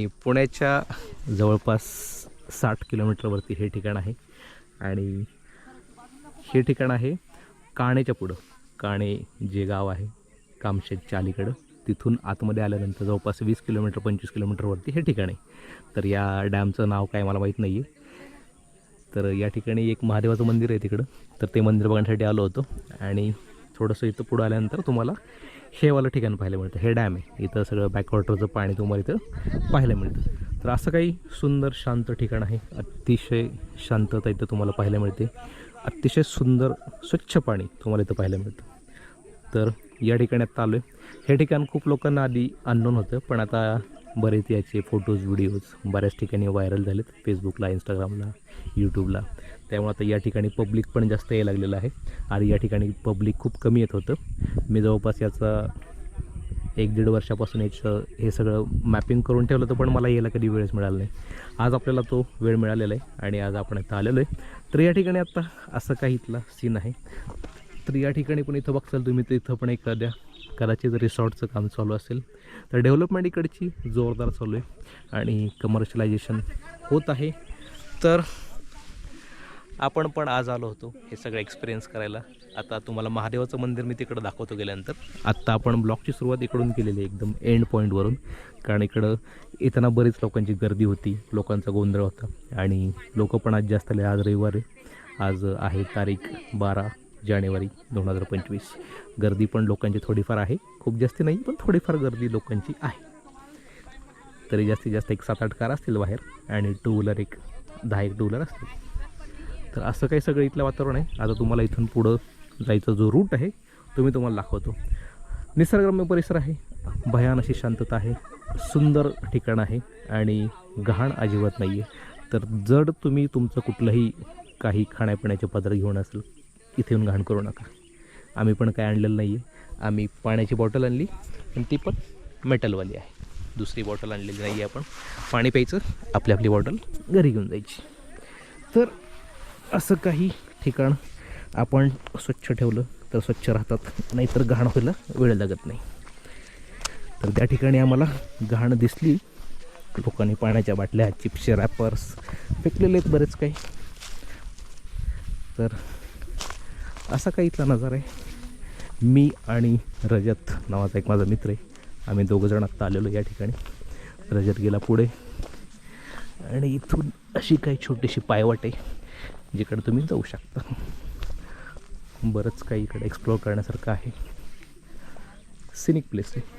आणि पुण्याच्या जवळपास साठ किलोमीटरवरती हे ठिकाण आहे. आणि हे ठिकाण आहे काणेच्या पुढं. काणे जे गाव आहे कामशेतच्या अलीकडं तिथून आतमध्ये आल्यानंतर जवळपास वीस किलोमीटर पंचवीस किलोमीटरवरती हे ठिकाण आहे. तर या डॅमचं नाव काय मला माहीत नाही आहे तर या ठिकाणी एक महादेवाचं मंदिर आहे तिकडं. तर ते मंदिर बघण्यासाठी आलो होतो. आणि थोडंसं इथं पुढं आल्यानंतर तुम्हाला हेवालं ठिकाण पाहायला मिळतं. हे डॅम आहे. इथं सगळं बॅकवॉटरचं पाणी तुम्हाला इथं पाहायला मिळतं. तर असं काही सुंदर शांत ठिकाण आहे. अतिशय शांतता इथं तुम्हाला पाहायला मिळते. अतिशय सुंदर स्वच्छ पाणी तुम्हाला इथं पाहायला मिळतं. तर या ठिकाणी आत्ता आलो आहे हे ठिकाण खूप लोकांना आधी अननोन होतं पण आता बरेच याचे फोटोज व्हिडिओज बऱ्याच ठिकाणी व्हायरल झालेत. फेसबुकला इंस्टाग्रामला यूट्यूबला त्यामुळे आता या ठिकाणी पब्लिक पण जास्त यायला लागलेलं आहे. आणि या ठिकाणी पब्लिक खूप कमी येत होतं. मी जवळपास याचा एक दीड वर्षापासून याचं हे सगळं मॅपिंग करून ठेवलं होतं पण मला यायला कधी वेळच मिळाला नाही. आज आपल्याला तो वेळ मिळालेला आहे आणि आज आपण इथं आलेलो आहे. तर या ठिकाणी आत्ता असं काही इथला सीन आहे. तर या ठिकाणी पण इथं बघताल तुम्ही तर इथं पण एखाद्या कदाचित रिसॉर्टचं काम चालू असेल. तर डेव्हलपमेंट इकडची जोरदार चालू आहे आणि कमर्शियलायझेशन होत आहे. तर आपण पण आज आलो होतो हे सगळं एक्सपिरियन्स करायला. आता तुम्हाला महादेवाचं मंदिर मी तिकडं दाखवतो गेल्यानंतर. आत्ता आपण ब्लॉकची सुरुवात इकडून केलेली आहे एकदम एंड पॉईंटवरून कारण इकडं येताना बरीच लोकांची गर्दी होती लोकांचा गोंधळ होता. आणि लोक पण आज जास्त आले. आज रविवार आहे. आज आहे तारीख बारा जानेवारी दोन हजार पंचवीस. गर्दी पण लोकांची थोडीफार आहे. खूप जास्ती नाही पण थोडीफार गर्दी लोकांची आहे. तरी जास्तीत जास्त एक सात आठ कार असतील बाहेर आणि टू व्हीलर एक दहा एक टू व्हीलर असतील. तर असं काही सगळं इथलं वातावरण आहे. आता तुम्हाला इथून पुढं जायचा जो रूट आहे तो मी तुम्हाला दाखवतो. निसर्गरम्य परिसर आहे. भयान अशी शांतता आहे. सुंदर ठिकाण आहे आणि घाण अजिबात नाही आहे तर जर तुम्ही तुमचं कुठलंही काही खाण्यापिण्याचे पदार्थ घेऊन असेल इथे येऊन घाण करू नका. आम्ही पण काय आणलेलं नाही आहे आम्ही पाण्याची बॉटल आणली आणि ती पण मेटलवाली आहे. दुसरी बॉटल आणलेली नाही आहे आपण. पाणी प्यायचं आपली आपली बॉटल घरी घेऊन जायची. तर असं काही ठिकाण आपण स्वच्छ ठेवलं तर स्वच्छ राहतात. नाहीतर घाण व्हायला वेळ लागत नाही. तर त्या ठिकाणी आम्हाला घाण दिसली. लोकांनी पाण्याच्या बाटल्या चिप्सचे रॅपर्स फेकलेले आहेत बरेच काही. तर असा काही इथला नजारा आहे. मी आणि रजत नावाचा एक माझा मित्र आहे. आम्ही दोघंजण आत्ता आलेलो या ठिकाणी. रजत गेला पुढे. आणि इथून अशी काही छोटीशी पायवाट आहे. जिकडे तुम्ही जाऊ शकता. बरंच काही इकडे एक्सप्लोअर करण्यासारखं आहे. सिनिक प्लेस आहे.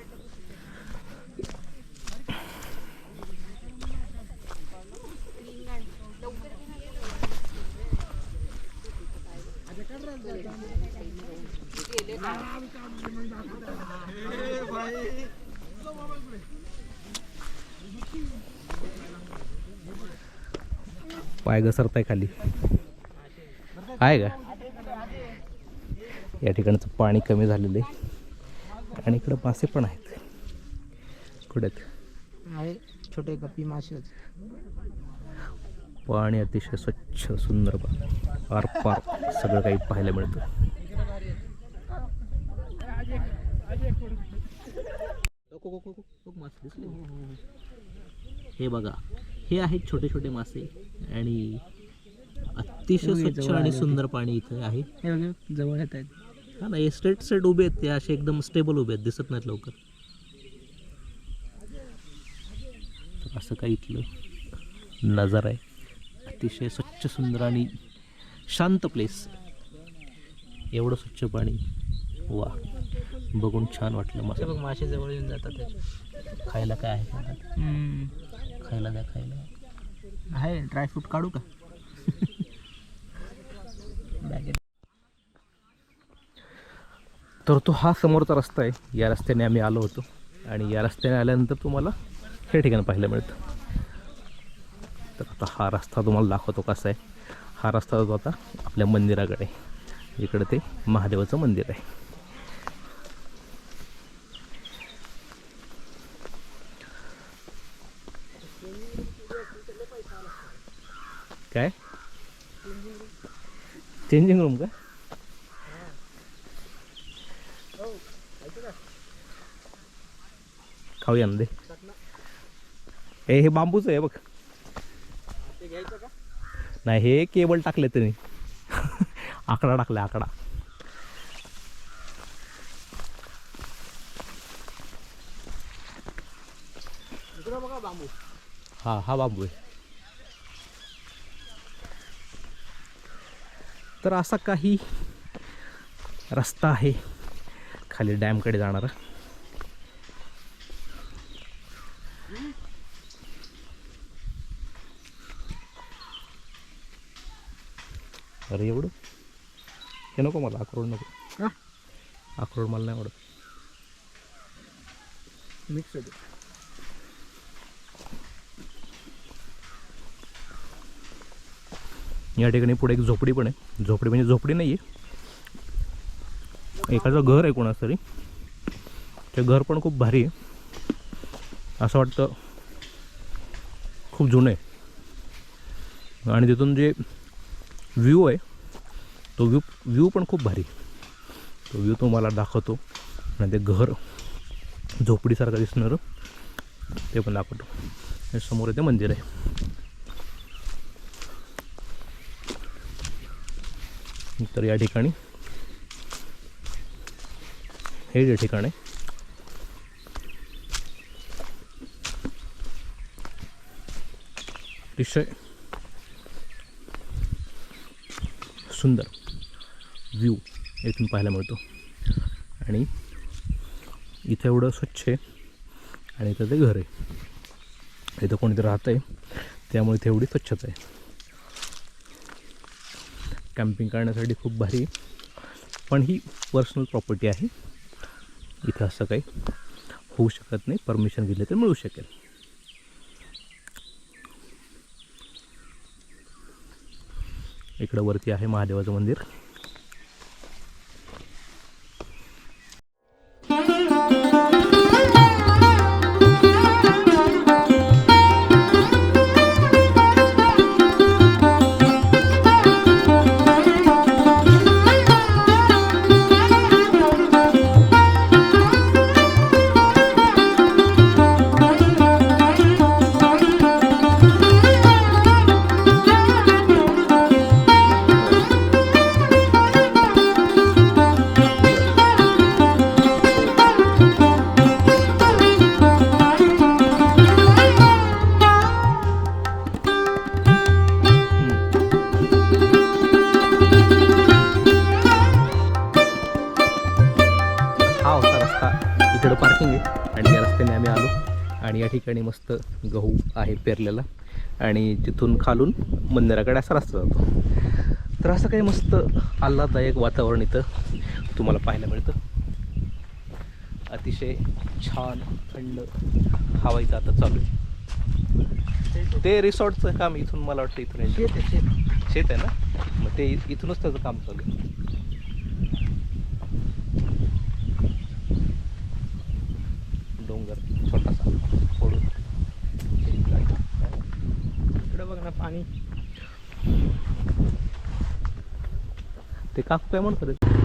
पाय घसरताय खाली. आहे का? या ठिकाणचं पाणी कमी झालेलं आहे. आणि इकडं मासे पण आहेत. कुठे आहेत? आहे छोटे गप्पी मासे पाणी अतिशय स्वच्छ सुंदर आर पार सगळं काही पाहायला मिळतं. मासे दिसले. हे बघा. हे आहेत छोटे छोटे मासे आणि अतिशय स्वच्छ आणि सुंदर पाणी इथं आहे. हे जवळ येत आहेत. हा ना हे स्ट्रेट स्ट्रेट उभे आहेत ते असे एकदम स्टेबल उभे आहेत दिसत नाहीत लवकर. तर असं काही इथलं नजर आहे. अतिशय स्वच्छ सुंदर आणि शांत प्लेस एवढं स्वच्छ पाणी वा बघून छान वाटलं मला. बघ मासे जवळ येऊन जातात. खायला काय आहे. खायला द्या खायला. आहे ड्रायफ्रूट काढू का? तर तो हा समोरचा रस्ता आहे. या रस्त्याने आम्ही आलो होतो. आणि या रस्त्याने आल्यानंतर तुम्हाला हे ठिकाण पाहायला मिळतं. तर आता हा रस्ता तुम्हाला दाखवतो कसा आहे. हा रस्ता जो आता आपल्या मंदिराकडे आहे. इकडे ते महादेवाचं मंदिर आहे काय चेंजिंग रूम का खाऊया ना दे हे हे बांबूच आहे बघ. नाही हे केबल टाकले त्यांनी. आकडा टाकला आकडा. हा हा बांबू आहे. तर असा काही रस्ता आहे. खाली डॅमकडे जाणारा. अरे एवढं? हे नको मला अक्रोड नको. अक्रोड मला नाही आवडत. मिक्स होते या ठिकाणी पुढे एक झोपडी पण आहे. झोपडी म्हणजे झोपडी नाही आहे एखादं घर आहे कोणाचं तरी. ते घर पण खूप भारी आहे. असं वाटतं खूप जुनं आहे. आणि तिथून जे व्ह्यू आहे तो व्ह्यू व्ह्यू पण खूप भारी आहे. तो व्ह्यू तुम्हाला दाखवतो. आणि ते घर झोपडीसारखं दिसणारं ते पण दाखवतो. समोर इथे मंदिर आहे. तर या ठिकाणी. हे जे ठिकाण आहे. अतिशय सुंदर. व्ह्यू इथून पाहायला मिळतो. आणि इथं एवढं स्वच्छ आहे. आणि इथं ते घर आहे. इथं कोणीतरी राहतं आहे त्यामुळे इथे एवढी स्वच्छता आहे. कॅम्पिंग करण्यासाठी खूप भारी पण ही पर्सनल प्रॉपर्टी आहे. इथं असं काही होऊ शकत नाही. परमिशन घेतले तर मिळू शकेल. इकडं वरती आहे महादेवाचं मंदिर. रस्ता इकडं पार्किंग आहे. आणि या रस्त्याने आम्ही आलो. आणि या ठिकाणी मस्त गहू आहे पेरलेला. आणि तिथून खालून मंदिराकडे असा रस्ता जातो. तर असं काही मस्त आल्हाददायक वातावरण इथं तुम्हाला पाहायला मिळतं. अतिशय छान थंड हवा इथं आता चालू आहे. ते रिसॉर्टचं काम इथून मला वाटतं इथून. शेत आहे शेत आहे ना? मग ते इथूनच त्याचं काम चालू आहे डोंगर छोटासा फोडून इकडं बघ ना पाणी ते काकू काय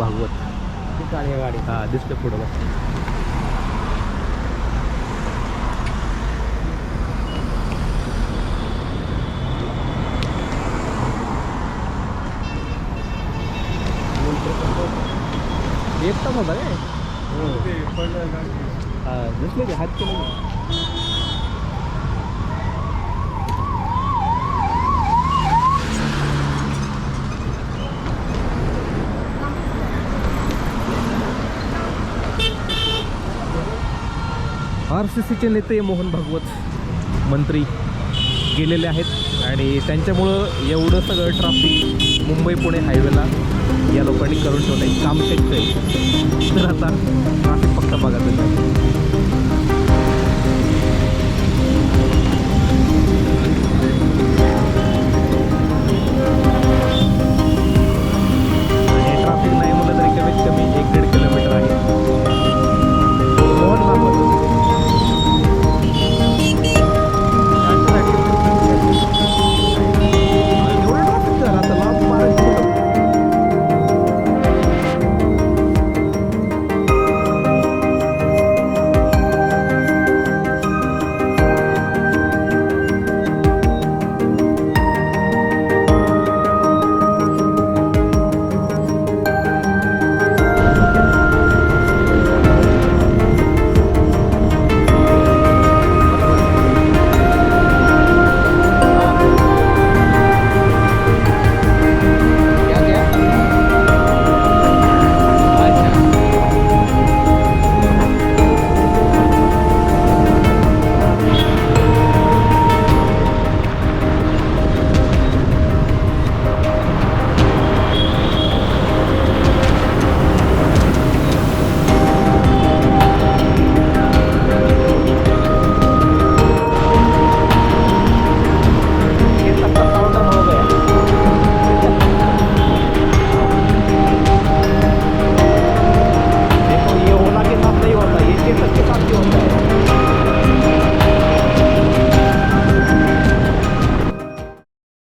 भागवत. ती काळ्या गाडी हा दिसलं पुढं होता काय हा. दिसले ते हात केले. आर सी सीचे नेते मोहन भागवत मंत्री गेलेले आहेत आणि त्यांच्यामुळं एवढं सगळं ट्रॅफिक मुंबई पुणे हायवेला या लोकांनी करून ठेवलं आहे काम शक्य आहे. तर आता ट्राफिक फक्त बघा तुम्ही